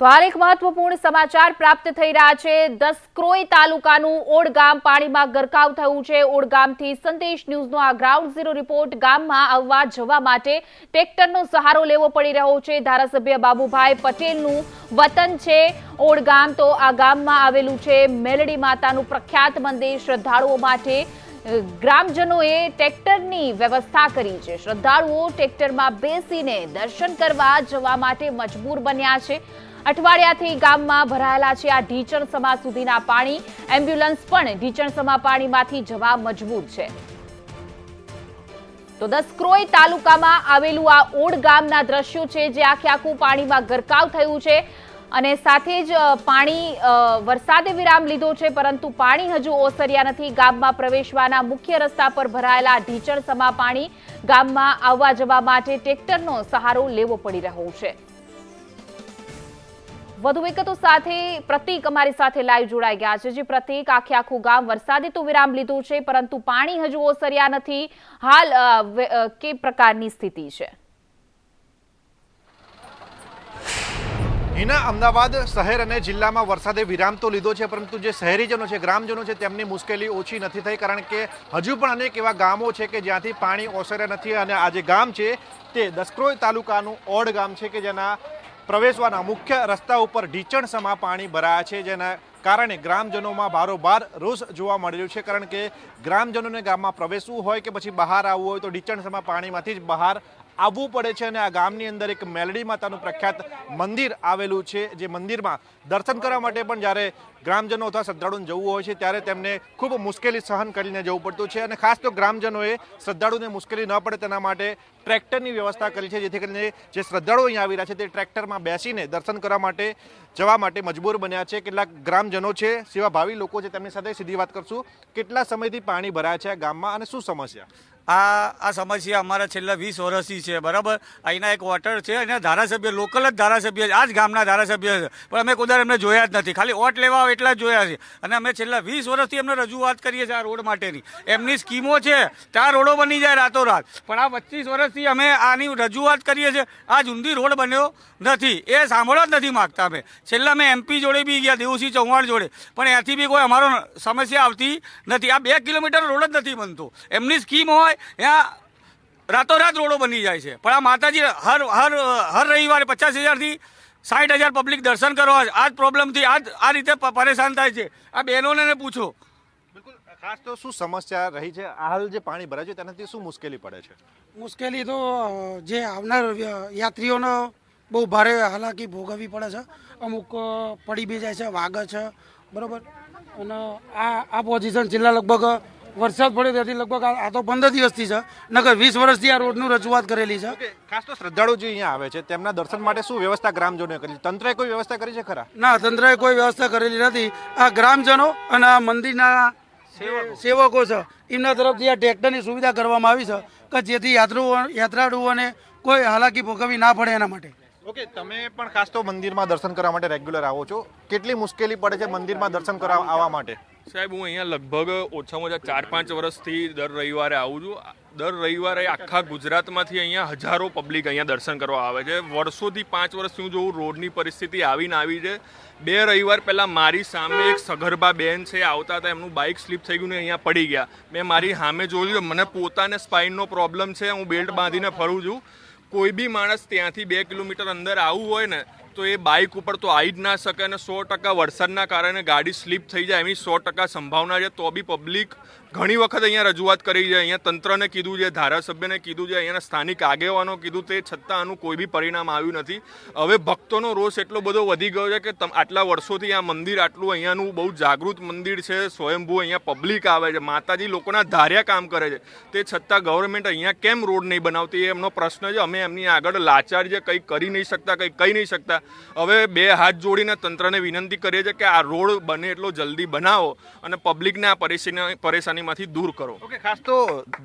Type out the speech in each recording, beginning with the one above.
તો હાલ એક મહત્વપૂર્ણ સમાચાર પ્રાપ્ત થઈ રહ્યા છે. દસક્રોઈ તાલુકાનું ઓડગામ પાણીમાં ગરકાવ થયું છે. ઓડગામથી સંદેશ ન્યૂઝનો આ ગ્રાઉન્ડ ઝીરો રિપોર્ટ ગામમાં આવવા જવા માટે ટ્રેક્ટરનો સહારો લેવો પડી રહ્યો છે. ધારાસભ્ય બાબુભાઈ પટેલનું વતન છે ઓડગામ. તો આ ગામમાં આવેલું છે મેલડી માતાનું પ્રખ્યાત મંદિર. શ્રદ્ધાળુઓ માટે ગ્રામજનોએ ટ્રેક્ટરની વ્યવસ્થા કરી છે. શ્રદ્ધાળુઓ ટ્રેક્ટરમાં બેસીને દર્શન કરવા જવા માટે મજબૂર બન્યા છે. અઠવાડિયાથી ગામમાં ભરાયેલા છે આ ઢીચણ સમા સુધીના પાણી. એમ્બ્યુલન્સ પણ ઢીચણ સમા પાણીમાંથી જવા મજબૂર છે. તો દસક્રોઈ તાલુકામાં આવેલું આ ઓડ ગામના દ્રશ્યો છે જે આખે આખું પાણીમાં ગરકાવ થયું છે અને સાથે જ પાણી વરસાદે વિરામ લીધો છે, પરંતુ પાણી હજુ ઓસર્યા નથી. ગામમાં પ્રવેશવાના મુખ્ય રસ્તા પર ભરાયેલા ઢીચણ સમા પાણી ગામમાં આવવા જવા માટે ટ્રેક્ટરનો સહારો લેવો પડી રહ્યો છે. વધુ વિગતો સાથે પ્રતિક અમારી સાથે લાઈવ જોડાઈ ગયા છે. જે પ્રતિક, આખે આખું ગામ વરસાદે તો વિરામ લીધું છે, પરંતુ પાણી હજુ ઓસર્યા નથી. હાલ કે પ્રકારની સ્થિતિ છે? હિના, અમદાવાદ શહેર અને જિલ્લામાં વરસાદે વિરામ તો લીધો છે, પરંતુ જે શહેરીજનો છે, ગ્રામજનો છે, તેમની મુશ્કેલી ઓછી નથી થઈ, કારણ કે હજુ પણ અનેક એવા ગામો છે કે જ્યાંથી પાણી ઓસર્યા નથી. અને આ જે ગામ છે, તે દસક્રોય તાલુકાનું ઓડ ગામ છે કે જેના પ્રવેશવાના મુખ્ય રસ્તા ઉપર ઢીચણસમા પાણી ભરાયા છે, જેના કારણે ગ્રામજનોમાં બારોબાર રોષ જોવા મળી રહ્યું છે. કારણ કે ગ્રામજનોને ગામમાં પ્રવેશવું હોય કે પછી બહાર આવવું હોય તો ઢીચણસમા પાણીમાંથી જ બહાર આવવું પડે છે અને આ ગામની અંદર એક મેલડી માતાનું પ્રખ્યાત મંદિર આવેલું છે, જે મંદિરમાં દર્શન કરવા માટે પણ જ્યારે ગ્રામજનો અથવા શ્રદ્ધાળુને જવું હોય છે, ત્યારે તેમને ખૂબ મુશ્કેલી સહન કરીને જવું પડતું છે અને ખાસ તો ગ્રામજનોએ શ્રદ્ધાળુને મુશ્કેલી ન પડે તેના માટે ટ્રેક્ટરની વ્યવસ્થા કરી છે, જેથી કરીને જે શ્રદ્ધાળુઓ અહીંયા આવી રહ્યા છે તે ટ્રેક્ટરમાં બેસીને દર્શન કરવા માટે, જવા માટે મજબૂર બન્યા છે. કેટલાક ગ્રામજનો છે, સેવાભાવી લોકો છે, તેમની સાથે સીધી વાત કરશું. કેટલા સમયથી પાણી ભરાયા છે આ ગામમાં અને શું સમસ્યા? આ આ સમસ્યા અમારા છેલ્લા વીસ વર્ષથી છે, બરાબર? અહીંના એક વોટર છે, અને ધારાસભ્ય, લોકલ જ ધારાસભ્ય આ જ ગામના ધારાસભ્ય છે. પણ અમે કોઈ દાડો એમને જોયા જ નથી. ખાલી વોટ લેવા આવે એટલા જ જોયા છે. અને અમે છેલ્લા વીસ વર્ષથી એમને રજૂઆત કરીએ છીએ આ રોડ માટેની. એમની સ્કીમો છે, ત્યાં રોડો બની જાય રાતોરાત. પણ આ પચીસ વર્ષથી અમે આની રજૂઆત કરીએ છીએ. આ જૂંદી રોડ બન્યો નથી. એ સાંભળવા જ નથી માગતા અમે. છેલ્લા મેં એમપી જોડે બી ગયા દેવુસિંહ ચૌહાણ જોડે. પણ એથી બી કોઈ અમારો સમસ્યા આવતી નથી. આ બે કિલોમીટર રોડ જ નથી બનતો. એમની સ્કીમ હોય ત્યાં રાતોરાત રોડો બની જાય છે. પણ આ માતાજી હર હર હર રવિવારે પચાસ હજારથી સાઠ હજાર પબ્લિક દર્શન કરવા આ જ પ્રોબ્લેમથી આ આ રીતે પરેશાન થાય છે. આ બહેનોને ને પૂછો. બિલકુલ ખાસ તો શું સમસ્યા રહી છે? હાલ જે પાણી ભરાય છે તેનાથી શું મુશ્કેલી પડે છે? મુશ્કેલી તો જે આવનાર યાત્રીઓનો બહુ ભારે હાલાકી ભોગવવી પડે છે. અમુક પડી બી જાય છે વાગે છે. બરોબર? અને આ આ પોઝિશન છેલ્લા લગભગ વરસાદ પડ્યો ત્યાંથી લગભગ આ તો પંદર દિવસથી છે. નગર વીસ વર્ષથી આ રોડનું રજૂઆત કરેલી છે. ખાસ તો શ્રદ્ધાળુ જે અહીંયા આવે છે તેમના દર્શન માટે શું વ્યવસ્થા ગ્રામજનોએ કરી? તંત્રએ કોઈ વ્યવસ્થા કરી છે ખરા? ના તંત્રએ કોઈ વ્યવસ્થા કરેલી નથી. આ ગ્રામજનો અને આ મંદિરના સેવકો. છે એમના તરફથી આ ટ્રેક્ટરની સુવિધા કરવામાં આવી છે કે જેથી યાત્રુઓ યાત્રાળુઓને કોઈ હાલાકી ભોગવવી ના પડે એના માટે. ઓકે તમે પણ ખાસ તો મંદિરમાં દર્શન કરવા માટે રેગ્યુલર આવો છો. કેટલી મુશ્કેલી પડે છે મંદિરમાં દર્શન કરવા આવવા માટે? સાહેબ, હું અહીંયા લગભગ ઓછામાં ઓછા ચાર પાંચ વર્ષથી દર રવિવારે આવું છું. દર રવિવારે આખા ગુજરાતમાંથી અહીંયા હજારો પબ્લિક અહીંયા દર્શન કરવા આવે છે. વર્ષોથી પાંચ વર્ષથી હું જોઉં, રોડની પરિસ્થિતિ આવીને આવી છે. બે રવિવાર પહેલાં મારી સામે એક સગર્ભા બેન છે, આવતા હતા, એમનું બાઇક સ્લીપ થઈ ગયું ને અહીંયા પડી ગયા. મેં મારી સામે જોયું મને પોતાને સ્પાઇનનો પ્રોબ્લેમ છે, હું બેલ્ટ બાંધીને ફરું છું. કોઈ બી માણસ ત્યાંથી બે કિલોમીટર અંદર આવવું હોય ને તો એ બાઇક ઉપર તો આવી જ ના શકે અને સો ટકા વરસાદના કારણે ગાડી સ્લીપ થઈ જાય એવી સો ટકા સંભાવના છે. તો બી પબ્લિક ઘણી વખત અહીંયા રજૂઆત કરી છે. અહીંયા તંત્રને કીધું છે, ધારાસભ્યને કીધું છે, અહીંયાના સ્થાનિક આગેવાનો કીધું તે છતાં આનું કોઈ બી પરિણામ આવ્યું નથી. હવે ભક્તોનો રોષ એટલો બધો વધી ગયો છે કે આટલા વર્ષોથી આ મંદિર આટલું અહીંયાનું બહુ જાગૃત મંદિર છે. સ્વયંભૂ અહીંયા પબ્લિક આવે છે. માતાજી લોકોના ધાર્યા કામ કરે છે. તે છતાં ગવર્મેન્ટ અહીંયા કેમ રોડ નહીં બનાવતી એ એમનો પ્રશ્ન છે. અમે એમની આગળ લાચાર છે. કંઈ કરી નહીં શકતા, કંઈ કહી નહીં શકતા. હવે બે હાથ જોડીને તંત્રને વિનંતી કરીએ છીએ કે આ રોડ બને એટલો જલ્દી બનાવો અને પબ્લિકને આ પરેશાની પરેશાનીમાંથી દૂર કરો. ઓકે ખાસ તો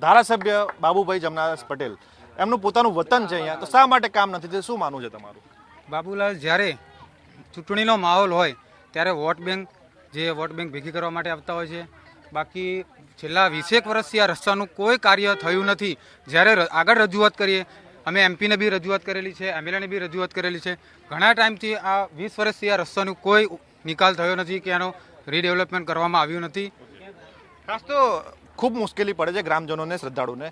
ધારાસભ્ય બાબુભાઈ જમનાદાસ પટેલ એમનું પોતાનું વતન છે અહીંયા તો શા માટે કામ નથી? થતું? શું માનવું છે તમારું? બાબુલાલ જ્યારે ચૂંટણીનો માહોલ હોય ત્યારે વોટ બેંક જે વોટ બેંક ભેગી કરવા માટે આવતા હોય છે. બાકી છેલ્લા વીસેક વર્ષથી આ રસ્તાનું કોઈ કાર્ય થયું નથી. જ્યારે આગળ રજૂઆત કરીએ અમે એમપીને બી રજૂઆત કરેલી છે એમએલએને બી રજૂઆત કરેલી છે. ઘણા ટાઈમથી આ વીસ વર્ષથી આ રસ્તાનો કોઈ નિકાલ થયો નથી કે એનો રીડેવલપમેન્ટ કરવામાં આવ્યું નથી. ખાસ તો ખૂબ મુશ્કેલી પડે છે ગ્રામજનોને શ્રદ્ધાળુને.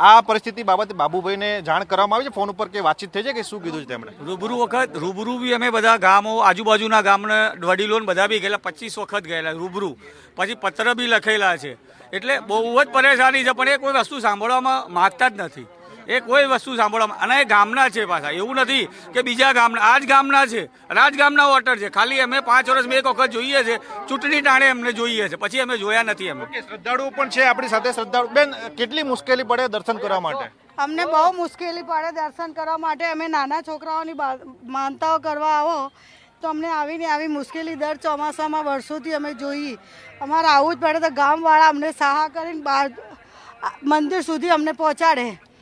આ પરિસ્થિતિ બાબતે બાબુભાઈને જાણ કરવામાં આવી છે? ફોન ઉપર કે વાતચીત થઈ છે કે શું કીધું છે તેમણે? રૂબરૂ વખત રૂબરૂ બી અમે બધા ગામો આજુબાજુના ગામના વડીલો બધા બી ગયેલા પચીસ વખત ગયેલા રૂબરૂ. પછી પત્ર બી લખેલા છે. એટલે બહુ જ પરેશાની છે પણ એ કોઈ વસ્તુ સાંભળવામાં માગતા જ નથી. એ કોઈ વસ્તુ સાંભળવામાં અને એ ગામના છે પાછા. એવું નથી કે બીજા ગામના આ જ ગામના છે. અને આ જ ગામના વોટર છે. ખાલી અમે પાંચ વર્ષમાં એક વખત જોઈએ છે. ચૂંટણી ટાણે અમને જોઈએ છે. પછી અમે જોયા નથી અમે શ્રદ્ધાળુઓ પણ છે આપણી સાથે. શ્રદ્ધાળુ બેન કેટલી મુશ્કેલી પડે દર્શન કરવા માટે? અમને બહુ મુશ્કેલી પડે દર્શન કરવા માટે. અમે નાના છોકરાઓની બા- માનતાઓ કરવા આવો તો અમને આવીને આવી મુશ્કેલી દર ચોમાસામાં વર્ષોથી અમે જોઈ. અમારે આવવું જ પડે તો ગામવાળા અમને સહાય કરીને બહાર મંદિર સુધી અમને પહોંચાડે?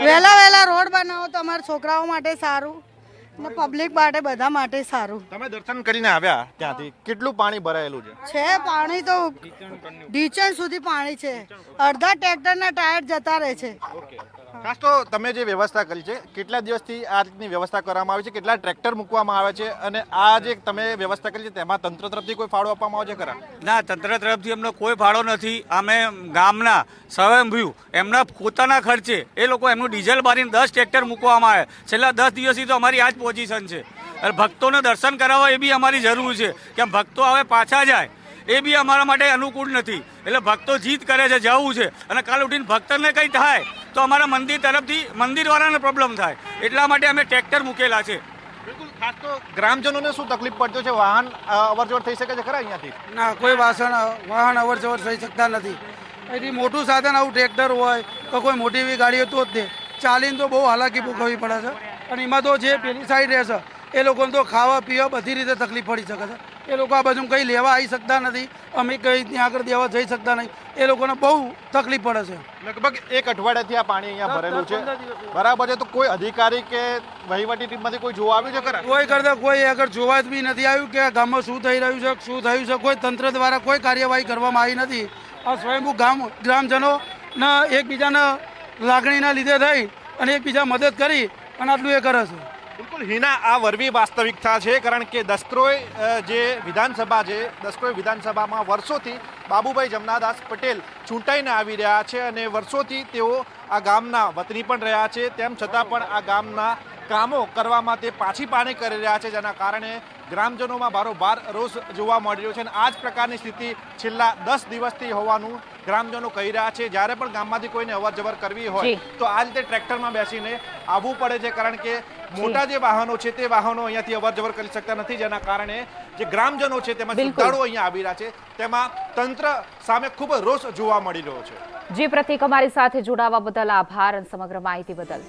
વહેલા વહેલા રોડ બનાવો તો અમારા છોકરાઓ માટે સારું. ને પબ્લિક માટે બધા માટે સારું. તમે દર્શન કરીને આવ્યા ત્યાંથી. કેટલું પાણી ભરાયેલું છે? છે પાણી તો ઢીચણ સુધી પાણી છે. અડધા ટ્રેક્ટરના ટાયર જતા રહે છે. ખાસ તો તમે જે વ્યવસ્થા કરી છે કેટલા દિવસથી આ રીતની વ્યવસ્થા કરવામાં આવી છે? કેટલા ટ્રેક્ટર મૂકવામાં આવે છે? અને આ જે તમે વ્યવસ્થા કરી છે તેમાં તંત્ર તરફથી કોઈ ફાળો આપવામાં આવે છે ખરા? ના તંત્ર તરફથી એમનો કોઈ ફાળો નથી. અમે ગામના સ્વયંભૂ એમના પોતાના ખર્ચે એ લોકો એમનું ડીઝલ બારીને દસ ટ્રેક્ટર મૂકવામાં આવે. છેલ્લા દસ દિવસથી તો અમારી આ જ પોઝિશન છે. અને ભક્તોને દર્શન કરાવવા એ બી અમારી જરૂર છે. કે ભક્તો હવે પાછા જાય એ બી અમારા માટે અનુકૂળ નથી. એટલે ભક્તો જીત કરે છે જવું છે. અને કાલ ઉઠીને ભક્તને કંઈ થાય તો અમારા મંદિર તરફથી મંદિરવાળાને પ્રોબ્લેમ થાય. એટલા માટે અમે ટ્રેક્ટર મૂકેલા છે. બિલકુલ ખાસ તો ગ્રામજનોને શું તકલીફ પડતી છે? વાહન અવર થઈ શકે છે ખરા અહીંયાથી? ના કોઈ વાસણ વાહન અવરજવર થઈ શકતા નથી. અહીંથી મોટું સાધન આવું ટ્રેક્ટર હોય તો કોઈ મોટી એવી ગાડી તો જ તે ચાલીને તો બહુ હાલાકી ભોગવવી પડે છે. અને એમાં તો જે પેલી સાઈડ રહેશે એ લોકોને તો ખાવા પીવા બધી રીતે તકલીફ પડી શકે છે. એ લોકો આ બાજુ કંઈ લેવા આવી શકતા નથી અમે કંઈ ત્યાં આગળ દેવા જઈ શકતા નહીં. એ લોકોને બહુ તકલીફ પડે છે. લગભગ એક અઠવાડિયાથી આ પાણી અહીંયા ભરેલું છે. બરાબર છે તો કોઈ અધિકારી કે વહીવટી ટીમમાંથી કોઈ જોવા આવ્યું છે ખરા? કોઈ કરતા કોઈ આગળ જોવા જ બી નથી આવ્યું કે આ ગામમાં શું થઈ રહ્યું છે શું થયું છે કોઈ તંત્ર દ્વારા કોઈ કાર્યવાહી કરવામાં આવી નથી. આ સ્વયંભૂ ગામ ગ્રામજનોના એકબીજાના લાગણીના લીધે થઈ અને એકબીજા મદદ કરી અને આટલું એ કરે છે. બિલકુલ હિના, આ વરવી વાસ્તવિકતા છે, કારણ કે દસ્ત્રોય જે વિધાનસભા છે દસ્ત્રોય વિધાનસભામાં વર્ષોથી બાબુભાઈ જમનાદાસ પટેલ ચૂંટાઈને આવી રહ્યા છે અને વર્ષોથી તેઓ આ ગામના વતની પણ રહ્યા છે. તેમ છતાં પણ આ ગામના કામો કરવામાં તે પાછી પાણી કરી રહ્યા છે, જેના કારણે ગ્રામજનોમાં ભારોભાર રોષ જોવા મળી રહ્યો છે અને આ જ પ્રકારની સ્થિતિ છેલ્લા દસ દિવસથી હોવાનું ગ્રામજનો કહી રહ્યા છે જ્યારે પણ ગામમાંથી કોઈને અવર જવર કરવી હોય તો આ રીતે ટ્રેક્ટરમાં બેસીને આવવું પડે છે કારણ કે મોટા જે વાહનો છે તે વાહનો અહીંયાથી અવર જવર કરી શકતા નથી જેના કારણે જે ગ્રામજનો છે તેમાં. શ્રદ્ધાળુઓ અહીંયા આવી રહ્યા છે તેમાં તંત્ર સામે ખૂબ રોષ જોવા મળી રહ્યો છે. જી પ્રતિક અમારી સાથે જોડાવા બદલ આભાર અને સમગ્ર માહિતી બદલ.